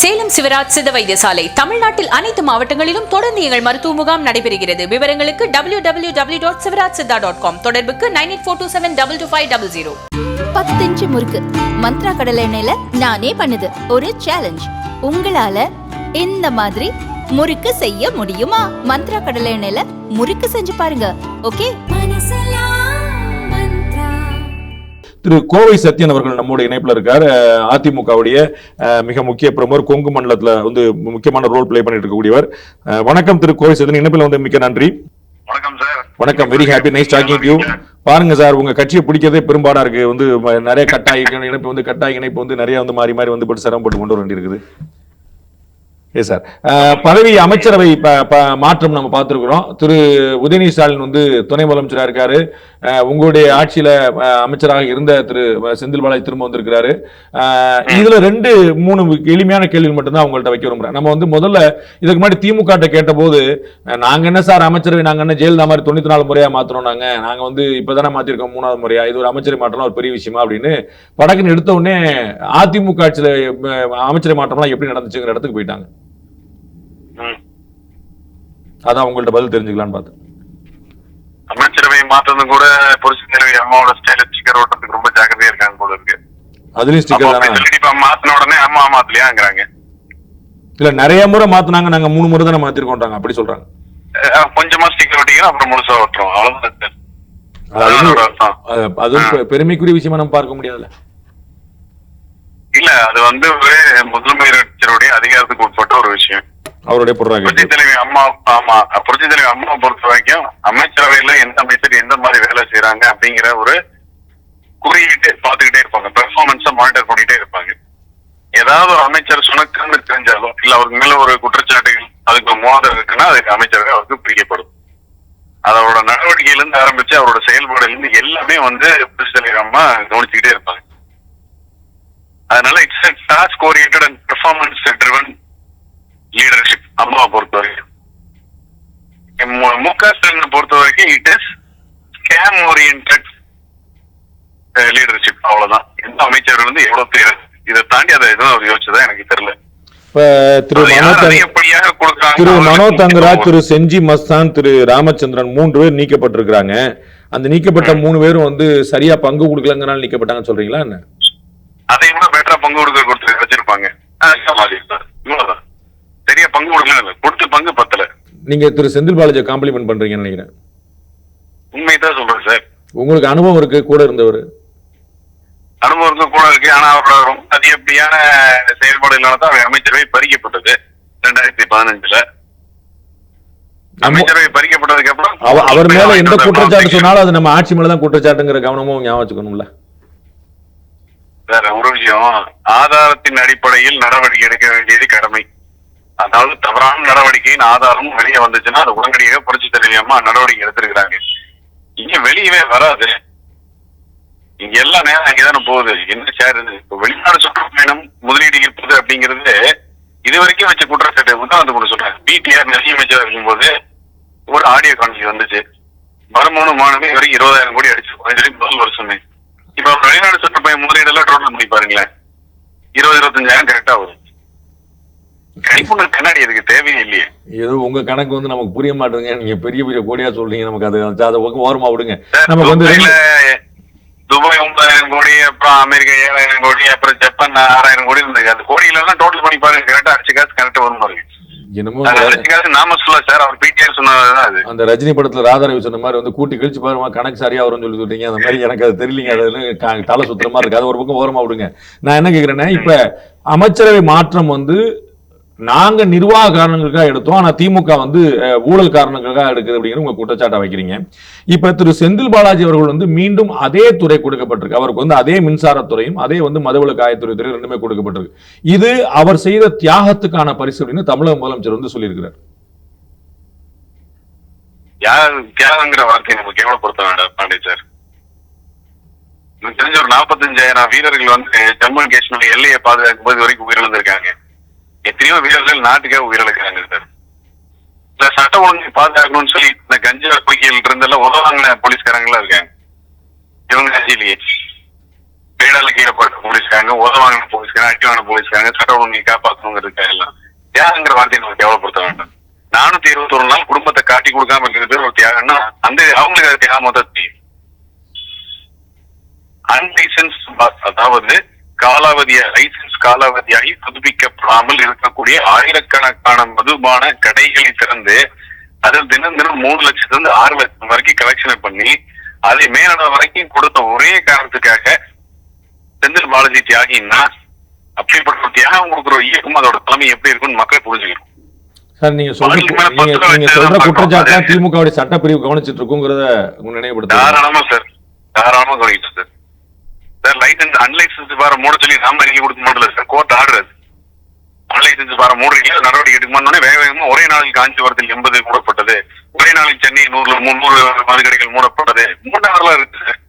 சேலம் சிவராஜ் சித்த வைத்தியசாலை. தமிழ்நாட்டில் அனைத்து மாவட்டங்களிலும் தொடர்ந்து எங்கள் மருத்துவ முகாம் நடைபெறுகிறது. விவரங்களுக்கு W W W dot Sivaraj Siddha dot com தொடர்புக்கு nine eight four two seven double two five double zero. பத்து இன்ச்சு முறுக்கு மந்த்ரா கடலை எண்ணெயில நானே பண்ணுது. ஒரு சேலஞ்ச் உங்களால இந்த மாதிரி முறுக்கு செய்ய முடியுமா? மந்த்ரா கடலை எண்ணெயில முறுக்கு செஞ்சு பாருங்க. ஓகே திரு கோவை சத்யன் அவர்கள் நம்மோட இணைப்புல இருக்கார். அதிமுகவுடைய மிக முக்கிய பிரமுகர் கொங்கு மண்டலத்துல வந்து முக்கியமான ரோல் ப்ளே பண்ணிட்டு இருக்கக்கூடியவர். வணக்கம் திரு கோவை சத்யன். இணைப்பில் வந்து மிக்க நன்றி. வணக்கம் சார் வணக்கம். Very happy nice talking you பாருங்க சார் உங்க கட்சியை பிடிக்கிறதே பெரும்பாடா இருக்கு. வந்து நிறைய கட்டாய இணைப்பு வந்து கட்டாய இணைப்பு வந்து நிறைய வந்து மாறி மாறி வந்து போட்டு சிரமப்பட்டு கொண்டு வர வேண்டியிருக்குது. எஸ் சார் பதவி அமைச்சரவை ப- மாற்றம் நம்ம பார்த்துருக்குறோம். திரு. உதயநிதி ஸ்டாலின் வந்து துணை முதலமைச்சராக இருக்காரு. உங்களுடைய ஆட்சியில் அமைச்சராக இருந்த திரு. செந்தில் பாலாஜி திரும்ப வந்திருக்கிறாரு. இதில் ரெண்டு மூணு எளிமையான கேள்வி மட்டும்தான் அவங்கள்ட்ட வைக்க விரும்புகிறேன் நம்ம வந்து முதல்ல இதுக்கு முன்னாடி திமுக கேட்டபோது நாங்கள் என்ன சார் அமைச்சரவை நாங்கள் என்ன ஜெயலலிதா மாதிரி தொண்ணூற்றி நாலு முறையாக மாற்றுறோம் நாங்கள் நாங்கள் வந்து இப்பதானே மாற்றிருக்கோம் மூணாவது முறையாக இது ஒரு அமைச்சரை மாற்றம் ஒரு பெரிய விஷயமா? அப்படின்னு படக்குன்னு எடுத்த உடனே அதிமுக ஆட்சியில் அமைச்சரை மாற்றம்லாம் எப்படி நடந்துச்சுங்கிற இடத்துக்கு போயிட்டாங்க. அதான் உங்கள்ட்ட பதில் தெரிஞ்சுக்கலான்னு பார்த்தேன். அமைச்சரவை மாற்றதும் கூட புரட்சி தலைவி அம்மாவோட ஸ்டைல ஸ்டிக்கர் ஓட்டுறதுக்கு ரொம்ப ஜாக்கிரதையா இருக்காங்க போல இருக்கு. அதுலயும் ஸ்டிக்கர் இப்ப மாத்தின உடனே அம்மா மாத்தலையாங்கிறாங்க. இல்ல நிறைய முறை மாத்துனாங்க. நாங்க மூணு முறை தானே மாத்திருக்கோன்றாங்க அப்படி சொல்றாங்க. கொஞ்சமா ஸ்டிக்கர் ஒட்டிக்கிறோம் அப்புறம் முழுசா ஓட்டுறோம். அவ்வளவுதான் அது அதுவும் பெருமைக்குரிய விஷயமா நம்ம பார்க்க முடியாதுல்ல. இல்ல அது வந்து ஒரு முதலமைச்சருடைய அதிகாரத்துக்கு உட்பட்ட ஒரு விஷயம். அவருடைய புரட்சி தலைவி அம்மா ஆமா புரட்சி தலைவி அம்மா பொறுத்த வரைக்கும் அமைச்சரவையில எந்த அமைச்சர் எந்த மாதிரி வேலை செய்யறாங்க அப்படிங்கிற ஒரு குறியீட்டு பாத்துக்கிட்டே இருப்பாங்க. பெர்ஃபார்மன்ஸ மானிட்டர் பண்ணிட்டே இருப்பாங்க. ஏதாவது ஒரு அமைச்சர் சுணக்கம்னு தெரிஞ்சாலும் இல்ல அவருக்கு மேல ஒரு குற்றச்சாட்டுகள் அதுக்கு மோதல் இருக்குன்னா அதுக்கு அமைச்சரவை அவருக்கு பிரிக்கப்படும் அதோட நடவடிக்கையில இருந்து ஆரம்பிச்சு அவரோட செயல்பாடுல இருந்து எல்லாமே வந்து புரட்சி தலைவி அம்மா கவனிச்சுக்கிட்டே இருப்பாங்க. அதனால it's task oriented and performance driven leadership அம்மாவை பொறுத்த வரைக்கும் மு- க ஸ்டாலினை பொறுத்த வரைக்கும் it is scam oriented leadership அவ்வளவுதான். எந்த அமைச்சர் வந்து எவ்வளவு பேர் இதை தாண்டி அதை எதுவும் அவர் யோசிச்சதா எனக்கு தெரியல. திரு மனோ திரு தங்கராஜ் திரு செஞ்சி மஸ்தான் திரு ராமச்சந்திரன் மூன்று பேர் நீக்கப்பட்டிருக்கிறாங்க. அந்த நீக்கப்பட்ட மூணு பேரும் வந்து சரியா பங்கு கொடுக்கலங்கனால நீக்கப்பட்டாங்கன்னு சொல்றீங்களா என்ன? அதை விட பெட்டரா பங்கு கொடுக்க கொடுத்து வச்சிருப்பாங்க. இவ்வளவுதான். சரியா பங்கு கொடுக்கல. கொடுத்த பங்கு பத்தல. நீங்க திரு செந்தில் பாலாஜியை காம்ப்ளிமெண்ட் பண்றீங்கன்னு நினைக்கிறேன். உண்மைதான் சொல்றேன் சார். உங்களுக்கு அனுபவம் இருக்கு கூட இருந்தவர். அனுபவம் இருக்க கூட இருக்கு ஆனா அவரோட ரொம்ப அதிகப்படியான செயல்பாடுகளால தான் அவர் அமைச்சரவை பறிக்கப்பட்டது ரெண்டாயிரத்தி பதினஞ்சுல. அமைச்சரவை பறிக்கப்பட்டதுக்கு அப்புறம் அவ- அவர் மேல எந்த குற்றச்சாட்டு சொன்னாலும் அது நம்ம ஆட்சி மேலதான் குற்றச்சாட்டுங்கிற கவனமும் ஞாபகம் வச்சுக்கணும்ல வேற ஒரு விஷயம் ஆதாரத்தின் அடிப்படையில் நடவடிக்கை எடுக்க வேண்டியது கடமை. அதாவது தவறான நடவடிக்கையின் ஆதாரம் வெளியே வந்துச்சுன்னா அது உடனடியாக புரட்சி தலைவி நடவடிக்கை எடுத்திருக்கிறாங்க. இங்க வெளியவே வராது. இங்க எல்லா நேரம் அங்கேதானே போகுது. என்ன சார் இப்போ இப்ப வெளிநாடு சுற்றுப்பயணம் முதலீடு இருப்பது அப்படிங்கிறது இது வரைக்கும் வச்ச குற்றச்சாட்டு வந்து கூட சொல்றேன் பிடிஆர் நிதி அமைச்சராக இருக்கும்போது ஒரு ஆடியோ கான்ஃபரன்ஸ் வந்துச்சு. வருமானம் மாணவி வரைக்கும் இருபதாயிரம் கோடி அடிச்சு சொல்லி முதல் வருஷமே இப்ப வெளிநாடு சுற்றுப்பயணம் முதலீடு எல்லாம் டோட்டல் பண்ணி பாருங்களேன். இருபது இருபத்தஞ்சாயிரம் கரெக்டா வரும் கணிப்புங்க கண்ணாடி அதுக்கு தேவையே இல்லையே. ஏதோ உங்க கணக்கு வந்து நமக்கு புரிய மாட்டேங்குங்க நீங்க பெரிய பெரிய கோடியா சொல்றீங்க. நமக்கு அது அதை ஓரமா விடுங்க. நமக்கு வந்து துபாய் ஒன்பதாயிரம் கோடி அப்புறம் அமெரிக்கா ஏழாயிரம் கோடி அப்புறம் ஜப்பான் ஆறாயிரம் கோடி இருந்தது அந்த கோடியில எல்லாம் டோட்டல் பண்ணி பாருங்க. கரெக்டா அடிச்சு காசு கரெக்டா வரும் பாருங்க. அந்த ரஜினி படத்துல ராதாரவி சொன்ன மாதிரி வந்து கூட்டி கழிச்சு பாருமா கணக்கு சரியா வரும்னு சொல்லி சொல்றீங்க. அந்த மாதிரி எனக்கு அது தெரியலீங்க. அது தலை சுத்துற மாதிரி இருக்கு. அது ஒரு பக்கம் ஓரமா விடுங்க. நான் என்ன கேக்குறேன்னா இப்ப அமைச்சரவை மாற்றம் வந்து நாங்க நிர்வாக காரணங்களுக்காக எடுத்தோம். ஆனா திமுக வந்து ஊழல் காரணங்களுக்காக எடுக்குது அப்படிங்கிற உங்க குற்றச்சாட்டை வைக்கிறீங்க. இப்ப திரு செந்தில் பாலாஜி அவர்கள் வந்து மீண்டும் அதே துறை கொடுக்கப்பட்டிருக்கு. அவருக்கு வந்து அதே மின்சாரத்துறையும் அதே வந்து மதுவிலக்கு ஆயத்துறை துறை ரெண்டுமே கொடுக்கப்பட்டிருக்கு. இது அவர் செய்த தியாகத்துக்கான பரிசு அப்படின்னு தமிழக முதலமைச்சர் வந்து சொல்லியிருக்கிறார். யார் தியாகங்கிற வார்த்தையை நம்ம கேவலப்படுத்த வேண்டாம் பாண்டே சார். தெரிஞ்ச ஒரு நாற்பத்தஞ்சாயிரம் வீரர்கள் வந்து ஜம்மு அண்ட் காஷ்மீர் எல்லையை பாதுகாக்கும் போது வரைக்கும் உயிரிழந்திருக்காங்க. எத்தனையோ வீரர்கள் நாட்டுக்காக உயிரிழக்கிறாங்க சார். இல்ல சட்ட ஒழுங்கை பாதுகாக்கணும்னு சொல்லி இந்த கஞ்சா பொய்கள் இருந்தெல்லாம் உதவாங்க போலீஸ்காரங்களா இருக்காங்க. இவங்க ஆட்சியிலேயே பிளேடால கீழே போலீஸ்காரங்க உதவாங்க போலீஸ்காரங்க அடி போலீஸ்காரங்க சட்ட ஒழுங்கை காப்பாற்றணுங்கிறதுக்காக எல்லாம் தியாகங்கிற வார்த்தையை நம்ம கேவலப்படுத்த வேண்டாம். நானூத்தி இருபத்தி ஒரு நாள் குடும்பத்தை காட்டி கொடுக்காம இருக்கிறது பேர் ஒரு தியாகம்னா அந்த அவங்களுக்கு அது தியாகம் தான் தெரியும். அன்லைசன்ஸ் அதாவது காலாவதிய லைசன்ஸ் காலாவதியாகி புதுப்பிக்கப்படாமல் இருக்கக்கூடிய ஆயிரக்கணக்கான மதுபான கடைகளை திறந்து அதில் தினம் தினம் மூணு லட்சத்துல இருந்து ஆறு லட்சம் வரைக்கும் கலெக்ஷன் பண்ணி அதை மேலிட வரைக்கும் கொடுத்த ஒரே காரணத்துக்காக செந்தில் பாலாஜி தியாகின்னா அப்படிப்பட்ட தியாகம் கொடுக்குற இயக்கம் அதோட தலைமை எப்படி இருக்குன்னு மக்கள் புரிஞ்சுக்கணும். சார் நீங்க சொல்ற பார்க்கணும். திமுகவுடைய சட்டப்பிரிவு கவனிச்சிட்டு இருக்குங்கிறத நினைவுபடுத்த தாராளமா சார் தாராளமா கவனிக்கலாம் சார். சார் லைசன்ஸ் அன்லைசன்ஸ் பார மூட சொல்லி நாம அறிக்கை கொடுக்க மாட்டல சார் கோர்ட் ஆர்டர் அது. அன்லைசன்ஸ் பார மூடுறீங்க நடவடிக்கை எடுக்க வேக வேகமா ஒரே நாளில் காஞ்சிபுரத்தில் எண்பது மூடப்பட்டது. ஒரே நாளில் சென்னை நூறுல முன்னூறு மதுக்கடைகள் மூடப்பட்டது. மூணாவதுலாம் இருக்கு சார்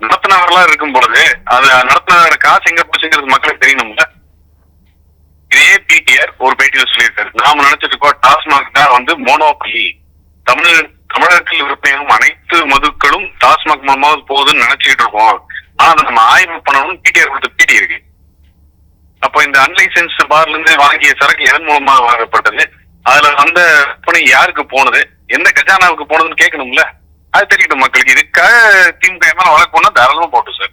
நடத்தினவர்களா இருக்கும் பொழுது அது நடத்தின காசு எங்க போச்சுங்கிறது மக்களுக்கு தெரியணும்ல. இதே பிடிஆர் ஒரு பேட்டியில சொல்லியிருக்காரு. நாம நினைச்சிட்டு இருக்கோம் டாஸ்மாக் தான் வந்து மோனோபலி தமிழ் தமிழகத்தில் விற்பனையாகும் அனைத்து மதுக்களும் டாஸ்மாக் மூலமாவது போகுதுன்னு நினைச்சுக்கிட்டு இருக்கோம். ஆனா அதை நம்ம ஆய்வு பண்ணணும்னு பிடிஆர் கொடுத்த பிடி இருக்கு. அப்ப இந்த அன்லைசன்ஸ் பார்ல இருந்து வாங்கிய சரக்கு எதன் மூலமா வாங்கப்பட்டது? அதுல வந்த பணி யாருக்கு போனது? எந்த கஜானாவுக்கு போனதுன்னு கேட்கணும்ல? அது தெரியட்டும் மக்களுக்கு. இதுக்காக திமுக மேல வழக்கு போனா தாராளமா போட்டு சார்.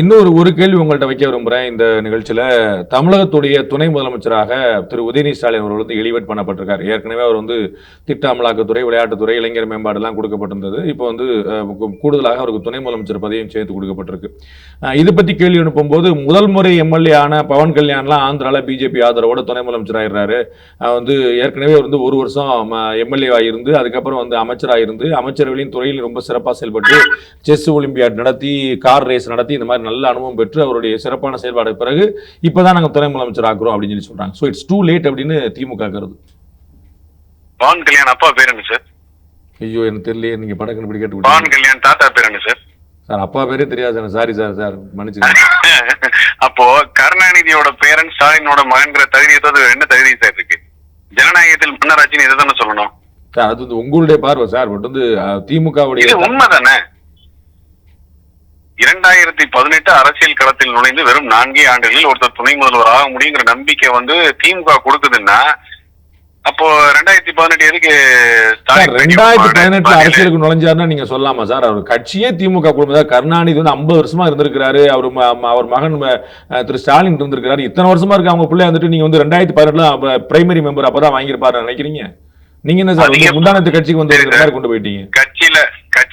இன்னொரு ஒரு கேள்வி உங்கள்கிட்ட வைக்க விரும்புகிறேன் இந்த நிகழ்ச்சியில் தமிழகத்துடைய துணை முதலமைச்சராக திரு உதயநிதி ஸ்டாலின் அவர்கள் வந்து எலிவேட் பண்ணப்பட்டிருக்கார். ஏற்கனவே அவர் வந்து திட்ட அமலாக்கத்துறை விளையாட்டுத்துறை இளைஞர் மேம்பாடுலாம் கொடுக்கப்பட்டிருந்தது. இப்போ வந்து கூடுதலாக அவருக்கு துணை முதலமைச்சர் பதவியும் சேர்த்து கொடுக்கப்பட்டிருக்கு. இது பற்றி கேள்வி அனுப்பும்போது முதல் முறை எம்எல்ஏ ஆன பவன் கல்யாண்லாம் ஆந்திராவில் பிஜேபி ஆதரவோட துணை முதலமைச்சராகிறாரு வந்து ஏற்கனவே வந்து ஒரு வருஷம் எம்எல்ஏவாக இருந்து அதுக்கப்புறம் வந்து அமைச்சராக இருந்து அமைச்சரவையின் துறையில் ரொம்ப சிறப்பாக செயல்பட்டு செஸ் ஒலிம்பியாட் நடத்தி கார் ரேஸ் நடத்தி இந்த மாதிரி நல்ல அனுபவம் பெற்று அவருடைய சிறப்பான செயல்பாடு பிறகு இப்பதான் நாங்க துணை முதலமைச்சர் ஆக்குறோம் அப்படின்னு சொல்லி சொல்றாங்க. ஸோ இட்ஸ் டூ லேட் அப்படின்னு திமுக கருது பவன் கல்யாண் அப்பா பேர் என்ன சார்? ஐயோ எனக்கு தெரியலையே. நீங்க படம் கண்டுபிடி கேட்டு பவன் கல்யாண் தாத்தா பேர் என்ன சார்? சார் அப்பா பேரே தெரியாது சார் சாரி சார் சார் மன்னிச்சுங்க அப்போ கருணாநிதியோட பேரன் ஸ்டாலினோட மகன்கிற தகுதியத்தோடு என்ன தகுதி சார் இருக்கு? ஜனநாயகத்தில் மன்னராட்சின்னு இதை தானே சொல்லணும்? சார் அது வந்து உங்களுடைய பார்வை சார். பட் வந்து திமுகவுடைய இது உண்மைதானே? இரண்டாயிரத்தி பதினெட்டு அரசியல் களத்தில் நுழைந்து வெறும் நான்கே ஆண்டுகளில் ஒருத்தர் துணை முதல்வர் ஆக முடியுங்கிற நம்பிக்கை வந்து திமுக கொடுக்குதுன்னா அப்போ ரெண்டாயிரத்தி பதினெட்டு எதுக்கு ரெண்டாயிரத்தி பதினெட்டுல கொடுப்பாரு? அரசியலுக்கு நுழைஞ்சாருன்னா நீங்க சொல்லலாமா சார் அவர் கட்சியே திமுக குடும்பம். கருணாநிதி வந்து ஐம்பது வருஷமா இருந்திருக்கிறாரு அவர் அவர் மகன் திரு ஸ்டாலின் இருந்திருக்கிறாரு. இத்தனை வருஷமா இருக்கு அவங்க பிள்ளை வந்துட்டு நீங்க வந்து ரெண்டாயிரத்தி பதினெட்டுல பிரைமரி மெம்பர் அப்பதான் வாங்கியிருப்பாரு நினைக்கிறீங்க? நீங்க என்ன சார் முந்தானத்து கட்சிக்கு வந்து கொண்டு போயிட்டீங்க? கட்சியில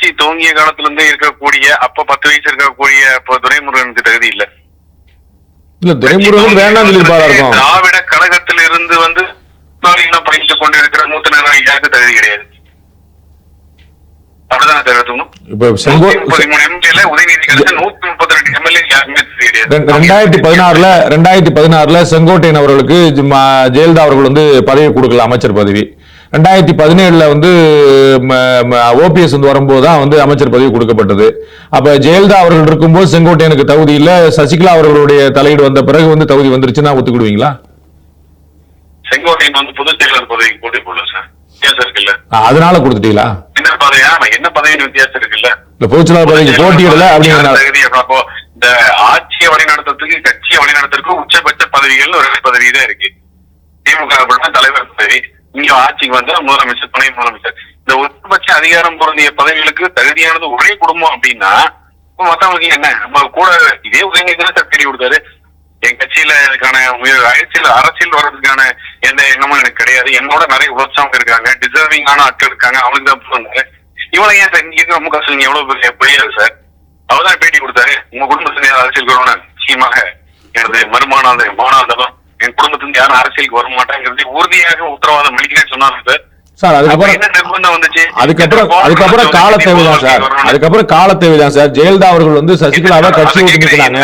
கட்சி துவங்கிய காலத்துல இருந்தே இருக்கக்கூடிய அப்ப பத்து வயசு இருக்கக்கூடிய இப்போ துரைமுருகனுக்கு தகுதி இல்ல. இல்ல துரைமுருகன் வேண்டாம் சொல்லியிருப்பாரா திராவிட கழகத்தில் இருந்து வந்து ஸ்டாலினை படித்துக் கொண்டிருக்கிற மூத்த நிர்வாகிகளுக்கு தகுதி கிடையாது? ரெண்டாயிரத்தி பதினாறுல செங்கோட்டையன் அவர்களுக்கு ஜெயலலிதா அவர்கள் வந்து பதவி கொடுக்கல அமைச்சர் பதவி. ரெண்டாயிரத்தி பதினேழுல வந்து ஓபிஎஸ் வந்து வரும்போது தான் வந்து அமைச்சர் பதவி கொடுக்கப்பட்டது. அப்ப ஜெயலலிதா அவர்கள் இருக்கும்போது செங்கோட்டையனுக்கு தகுதி இல்ல சசிகலா அவர்களுடைய தலையீடு வந்த பிறகு வந்து தகுதி வந்துருச்சுன்னா ஒத்துக்கிடுவீங்களா செங்கோட்டையன் வந்து பொதுச் செயலர் பதவிக்கு போட்டி போடல சார். வித்தியாசம் இருக்குல்ல. அதனால கொடுத்துட்டீங்களா? என்ன பதவியா? என்ன பதவின்னு வித்தியாசம் இருக்குல்ல. இல்ல பொதுச்செயலாளர் பதவிக்கு போட்டியிடல அப்படிங்கிற இந்த ஆட்சியை வழிநடத்துறதுக்கு கட்சியை வழிநடத்துறதுக்கு உச்சபட்ச பதவிகள் ஒரு பதவி தான் இருக்கு. திமுக தலைவர் பதவி. இங்க ஆட்சிக்கு வந்தா முதலமைச்சர் துணை முதலமைச்சர். இந்த உச்சபட்ச அதிகாரம் பொருந்திய பதவிகளுக்கு தகுதியானது ஒரே குடும்பம் அப்படின்னா மத்தவங்களுக்கு என்ன? நம்ம கூட இதே உதயநிதி சார் தேடி கொடுத்தாரு. என் கட்சியில இதுக்கான அரசியல் அரசியல் வர்றதுக்கான எந்த எண்ணமும் எனக்கு கிடையாது. என்னோட நிறைய உழைச்சவங்க இருக்காங்க டிசர்விங்கான ஆட்கள் இருக்காங்க அவங்களுக்கு தான் பண்ணுங்க இவனை ஏன் சார் இங்க ரொம்ப கஷ்டம் நீங்க எவ்வளவு பெரிய புரியாது சார்? அவர்தான் பேட்டி கொடுத்தாரு. உங்க குடும்பத்துல அரசியல் அரசியலுக்கு நிச்சயமாக எனது மறுமானம் மானாதலம் என் குடும்பத்துல யாரும் அரசியலுக்கு வர மாட்டாங்கிறது உறுதியாக உத்தரவாதம் அளிக்கிறேன்னு சொன்னாங்க சார். சார் அதுக்கப்புறம் என்ன நிர்பந்தம் வந்துச்சு? அதுக்கப்புறம் அதுக்கப்புறம் கால தேவைதான் சார். அதுக்கப்புறம் கால தேவைதான் சார். ஜெயலலிதா அவர்கள் வந்து சசிகலாவை கட்சி விட்டு நீக்கினாங்க.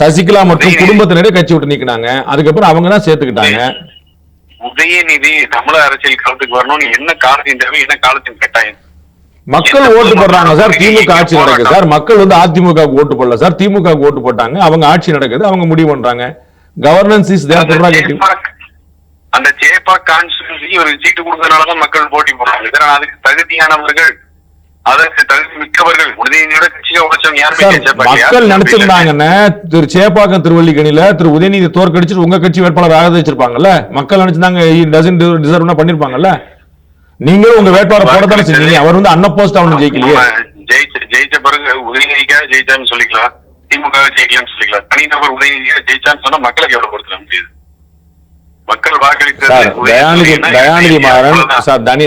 சசிகலா மற்றும் குடும்பத்தினரே கட்சி விட்டு நீக்கினாங்க. அதுக்கப்புறம் அவங்க தான் சேர்த்துக்கிட்டாங்க. உதயநிதி தமிழக அரசியல் காலத்துக்கு வரணும்னு என்ன காலத்தின் தேவை என்ன காலத்தின் கட்டாயம்? மக்கள் ஓட்டு போடுறாங்க சார். திமுக ஆட்சி நடக்குது சார். மக்கள் வந்து அதிமுக ஓட்டு போடல சார். திமுக ஓட்டு போட்டாங்க. அவங்க ஆட்சி நடக்குது. அவங்க முடிவு பண்றாங்க. கவர்னன்ஸ் இஸ் தேர் சேப்பாக் அந்த சேப்பாக் கான்ஸ்டியூன்சி ஒரு சீட்டு கொடுக்கறதுனாலதான் மக்கள் போட்டி போடுறாங்க. சார் அதுக்கு தகுதியானவர்கள் அதற்கு தகுதி மிக்கவர்கள் உதயநிதியோட கட்சியை உழைச்சவங்க யாருமே? மக்கள் நினைச்சிருந்தாங்கன்னா திரு சேப்பாக்கம் திருவல்லிக்கணியில திரு உதயநிதி தோற்கடிச்சிட்டு உங்க கட்சி வேட்பாளர் ஆக வச்சிருப்பாங்கல்ல? மக்கள் நினைச்சிருந்தாங்க டசன் டிசர்வ் பண்ணிருப்பாங்கல்ல? நீங்களும் உங்க வேட்பாளர் தானே செஞ்சீங்க. அவர் வந்து அன்னப்போஸ்ட் அவனு ஜெயிக்கலையே. ஜெயிச்ச ஜெயிச்ச பிறகு உதயநிதிக்காக ஜெயிச்சான்னு சொல்லிக்கலாம். திமுக ஜெயிக்கலாம்னு சொல்லிக்கலாம். தனிநபர் உதயநிதியாக ஜெயிச்சான்னு சொன்னா மக்களுக்கு எவ்வளவு முடியுது? மக்கள் வாக்களித்தது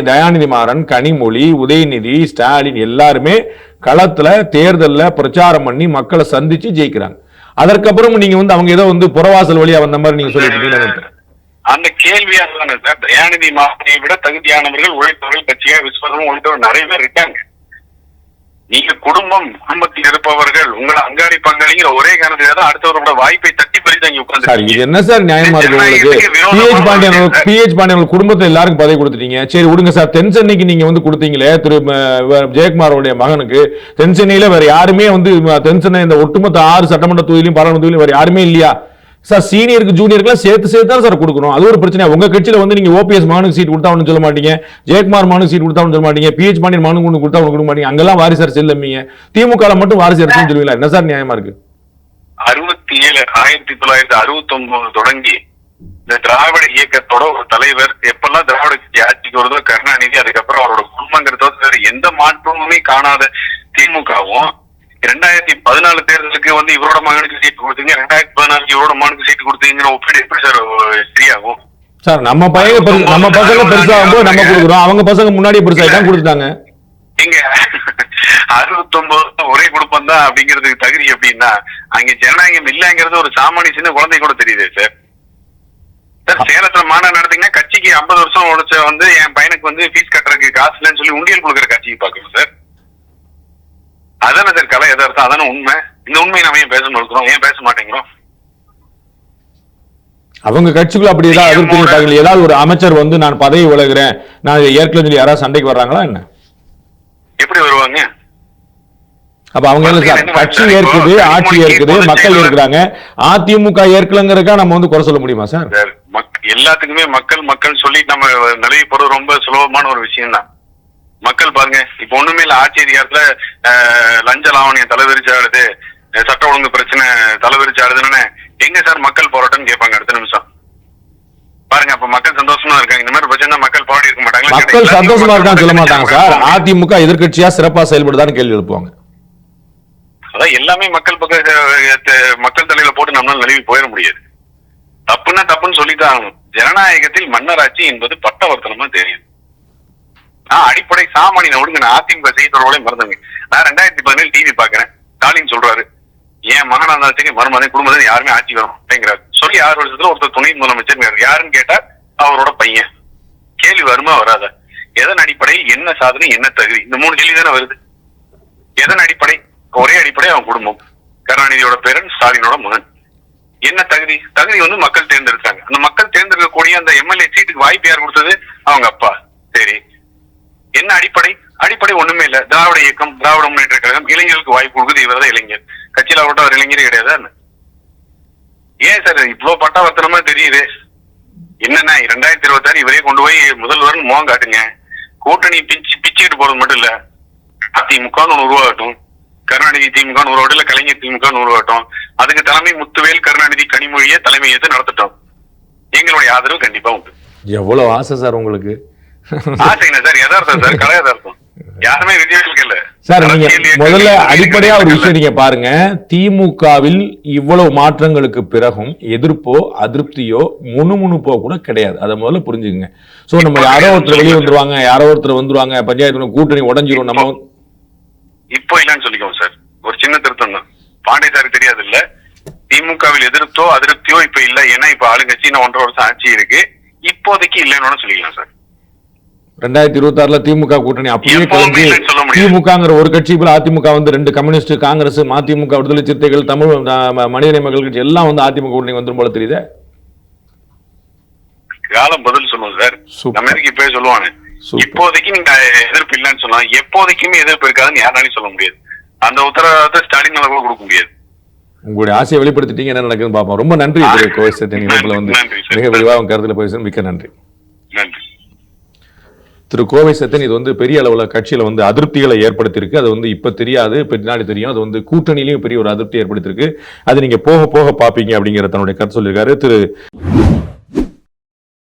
தயாநிதி மாறன் கனிமொழி உதயநிதி ஸ்டாலின் எல்லாருமே களத்துல தேர்தல்ல பிரச்சாரம் பண்ணி மக்களை சந்திச்சு ஜெயிக்கிறாங்க. அதற்கப்புறம் நீங்க வந்து அவங்க ஏதோ வந்து புறவாசல் வழியா வந்த மாதிரி நீங்க சொல்லிட்டு அந்த கேள்வியா சார். தயாநிதி மாறனை விட தகுதியானவர்கள் உழைத்தவர்கள் கட்சியாக விஸ்வாசம் உழைத்தவர்கள் நிறைய பேர் இருக்காங்க. நீங்க குடும்பம் குடும்பத்தில் இருப்பவர்கள் உங்களை அங்காடி பங்காளிங்கிற ஒரே காரணத்துக்காக தான் அடுத்தவரோட வாய்ப்பை தட்டி பறித்து அங்க உட்கார்ந்து இது என்ன சார் நியாயமா இருக்கு உங்களுக்கு? பிஹெச் பாண்டியன் பிஹெச் பாண்டியன் குடும்பத்துல எல்லாருக்கும் பதவி கொடுத்துட்டீங்க. சரி விடுங்க சார். தென் சென்னைக்கு நீங்க வந்து கொடுத்தீங்களே திரு ஜெயக்குமாரோடைய மகனுக்கு. தென் சென்னையில வேற யாருமே வந்து தென் சென்னை இந்த ஒட்டுமொத்த ஆறு சட்டமன்ற தொகுதியிலும் பாராளுமன்ற தொகுதியிலும் வேற யாருமே இல்லையா? சார் சீனியருக்கு ஜூனியருக்குலாம் சேர்த்து சேர்த்து தான் சார் கொடுக்கணும். அது ஒரு பிரச்சனை உங்க கட்சியில வந்து நீங்க ஓபிஎஸ் மகனுக்கு சீட் கொடுத்தா அவனு சொல்ல மாட்டீங்க. ஜெயக்குமார் மகனுக்கு சீட் கொடுத்தா அவனு சொல்ல மாட்டீங்க. பிஹெச் பாண்டியன் மகனுக்கு ஒண்ணு கொடுத்தா கொடுக்க மாட்டீங்க. அங்கெல்லாம் வாரிசார் செல்லமீங்க திமுக ல மட்டும் வாரிசு இருக்குன்னு சொல்லுவீங்களா? என்ன சார் நியாயமா இருக்கு? அறுபத்தி ஏழு ஆயிரத்தி தொள்ளாயிரத்தி அறுபத்தி ஒன்பது தொடங்கி இந்த திராவிட இயக்கத்தோட ஒரு தலைவர் எப்பெல்லாம் திராவிட கட்சி ஆட்சிக்கு வருதோ கருணாநிதி அதுக்கப்புறம் அவரோட குடும்பங்கிறதோ வேற எந்த மாற்றமுமே காணாத திமுகவும் ரெண்டாயிரத்தி பதினாலு தேர்தலுக்கு வந்து இவரோட மகனுக்கு சீட்டு கொடுத்தீங்க. ரெண்டாயிரத்தி பதினாலுக்கு இவரோட மகனுக்கு சீட்டு கொடுத்தீங்கிற ஒப்பீடு எப்படி சார் சரியாகும்? சார் நம்ம பெரு- நம்ம பசங்க பெருசாகும்போது நம்ம கொடுக்குறோம். அவங்க பசங்க முன்னாடியே பெருசாயிட்டாங்க கொடுத்துட்டாங்க இங்க அறுபத்தி ஒன்பது ஒரே குடும்பம் தான் அப்படிங்கிறதுக்கு தகுதி எப்படின்னா அங்க ஜனநாயகம் இல்லைங்கிறது ஒரு சாமானிய சின்ன குழந்தை கூட தெரியுது சார் சார் சேலத்துல மாநாடு நடத்தீங்கன்னா கட்சிக்கு ஐம்பது வருஷம் உழைச்ச வந்து என் பையனுக்கு வந்து ஃபீஸ் கட்டுறதுக்கு காசு இல்லைன்னு சொல்லி உண்டியல் கொடுக்குற கட்சிக்கு பாக்கணும் சார் அதானே சார் கலை எதார்த்தம் அதானே உண்மை. இந்த உண்மையை நம்ம ஏன் பேச மறுக்கிறோம்? ஏன் பேச மாட்டேங்கிறோம்? அவங்க கட்சிக்குள்ள அப்படி ஏதாவது இருக்காங்க ஏதாவது ஒரு அமைச்சர் வந்து நான் பதவி விலகுறேன். நான் ஏற்கனவே சொல்லி யாராவது சண்டைக்கு வர்றாங்களா என்ன? எப்படி வருவாங்க? அப்ப அவங்க கட்சி ஏற்குது ஆட்சி ஏற்குது மக்கள் ஏற்கிறாங்க அதிமுக ஏற்கலங்கிறக்கா நம்ம வந்து குறை சொல்ல முடியுமா சார்? எல்லாத்துக்குமே மக்கள் மக்கள் சொல்லி நம்ம நிலவி போறது ரொம்ப சுலபமான ஒரு விஷயம் தான் மக்கள் பாருங்க இப்ப ஒண்ணுமே இல்ல ஆட்சி அதிகாரத்துல லஞ்ச லாவணியம் தலைவிரிச்சாடுது சட்ட ஒழுங்கு பிரச்சனை தலைவிரிச்சாடுதுன்னு எங்க சார் மக்கள் போராட்டம்னு கேட்பாங்க அடுத்த நிமிஷம். பாருங்க அப்ப மக்கள் சந்தோஷமா இருக்காங்க. இந்த மாதிரி பிரச்சனை மக்கள் போராடி இருக்க மாட்டாங்க மக்கள் சந்தோஷமா இருக்கான்னு சொல்ல மாட்டாங்க சார். அதிமுக எதிர்க்கட்சியா சிறப்பா செயல்படுதான்னு கேள்வி எழுப்புவாங்க. அதான் எல்லாமே மக்கள் பக்க மக்கள் தலையில போட்டு நம்மளால நழுவி போயிட முடியாது. தப்புன்னா தப்புன்னு சொல்லித்தான் ஆகணும். ஜனநாயகத்தில் மன்னராட்சி என்பது பட்டவர்த்தனமா தெரியுது நான் அடிப்படை சாமானியனை விடுங்க நான் அதிமுக செய்தியோட மறந்துங்க நான் ரெண்டாயிரத்தி பதினேழு டிவி பாக்குறேன் ஸ்டாலின் சொல்றாரு என் மகனா இருந்தாலும் சரி மருமகன் குடும்பத்தை யாருமே ஆட்சி வரும் அப்படிங்கிறாரு சொல்லி ஆறு வருஷத்துல ஒருத்தர் துணை முதலமைச்சர் யாருன்னு கேட்டா அவரோட பையன். கேள்வி வருமா வராத? எதன் அடிப்படையில் என்ன சாதனை என்ன தகுதி? இந்த மூணு கேள்வி தானே வருது. எதன் அடிப்படை? ஒரே அடிப்படை அவன் குடும்பம். கருணாநிதியோட பேரன் ஸ்டாலினோட மகன். என்ன தகுதி? தகுதி வந்து மக்கள் தேர்ந்தெடுத்தாங்க. அந்த மக்கள் தேர்ந்தெடுக்கக்கூடிய அந்த எம்எல்ஏ சீட்டுக்கு வாய்ப்பு யார் கொடுத்தது? அவங்க அப்பா. சரி. என்ன அடிப்படை? அடிப்படை ஒண்ணுமே இல்ல. திராவிட இயக்கம் திராவிட முன்னேற்ற கழகம் இளைஞர்களுக்கு வாய்ப்பு கொடுக்குது இவர் தான் இளைஞர். கட்சியில அவர்கிட்ட அவர் இளைஞர் கிடையாது ஏன் சார் இவ்வளவு பட்டவர்த்தனமா தெரியுது. என்னன்னா இரண்டாயிரத்தி இருபத்தி ஆறு இவரே கொண்டு போய் முதல்வர்னு முகம் காட்டுங்க. கூட்டணி பிச்சு பிச்சுக்கிட்டு போறது மட்டும் இல்ல. அதிமுக ஒன்று உருவாகட்டும். கருணாநிதி திமுக உருவாகட்டும் இல்ல கலைஞர் திமுக உருவாகட்டும். அதுக்கு தலைமை முத்துவேல் கருணாநிதி கனிமொழியை தலைமை ஏற்று நடத்திட்டோம். எங்களுடைய ஆதரவு கண்டிப்பா உண்டு. எவ்வளவு ஆசை சார் உங்களுக்கு? சார். நீங்க முதல்ல அடிப்படையா ஒரு விஷயம் நீங்க பாருங்க. திமுகவில் இவ்வளவு மாற்றங்களுக்கு பிறகும் எதிர்ப்போ அதிருப்தியோ முணுமுணுப்போ கூட கிடையாது. அதை முதல்ல புரிஞ்சுக்குங்க. சோ நம்ம யாரோ ஒருத்தர் வெளியே வந்துருவாங்க யாரோ ஒருத்தர் வந்துருவாங்க பஞ்சாயத்து கூட்டணி உடஞ்சிரும் நம்ம இப்போ இல்லைன்னு சொல்லிக்கோங்க சார். ஒரு சின்ன திருத்தம் தான். பாண்டே சாருக்கு தெரியாது இல்ல திமுகவில் எதிர்த்தோ அதிருப்தியோ இப்ப இல்ல. ஏன்னா இப்ப ஆளுங்கட்சி இன்னும் ஒன்றரை வருஷம் ஆட்சி இருக்கு. இப்போதைக்கு இல்லைன்னு சொல்லிக்கலாம் சார். ரெண்டாயிரத்தி இருபத்தி ஆறுல திமுக கூட்டணி அப்படியே முடியாது. திமுகங்கிற ஒரு கட்சி போல அதிமுக வந்து ரெண்டு கம்யூனிஸ்ட் காங்கிரஸ் மதிமுக விடுதலை சிறுத்தைகள் தமிழ் மனிதநேய மக்கள் கட்சி எல்லாம் வந்து அதிமுக கூட்டணி வந்துரும் போல தெரியுதே? காலம் பதில் சொல்லுவோம் சார். அமெரிக்க இப்பவே Super. இப்போதைக்கு நீங்க எதிர்ப்பு இல்லைன்னு சொல்லலாம் எப்போதைக்குமே எதிர்ப்பு இருக்காதுன்னு யாராலையும் சொல்ல முடியாது. அந்த உத்தரவாதத்தை ஸ்டாலின் கூட கொடுக்க முடியாது. உங்களுடைய ஆசையை வெளிப்படுத்திட்டீங்க. என்ன நடக்குதுன்னு பார்ப்போம். ரொம்ப நன்றி கோவிசத்தின் இணைப்புல வந்து. மிக விரிவாக உங்க கருத்துல போய் மிக்க நன்றி. நன்றி. திரு கோவை சத்தன் இது வந்து பெரிய அளவுல கட்சியில வந்து அதிருப்திகளை ஏற்படுத்தியிருக்கு. அது வந்து இப்ப தெரியாது பின்னாடி தெரியும். அது வந்து கூட்டணியிலையும் பெரிய ஒரு அதிருப்தி ஏற்படுத்தியிருக்கு. அது நீங்க போக போக பாப்பீங்க அப்படிங்கிற தன்னுடைய கருத்து சொல்லியிருக்காரு திரு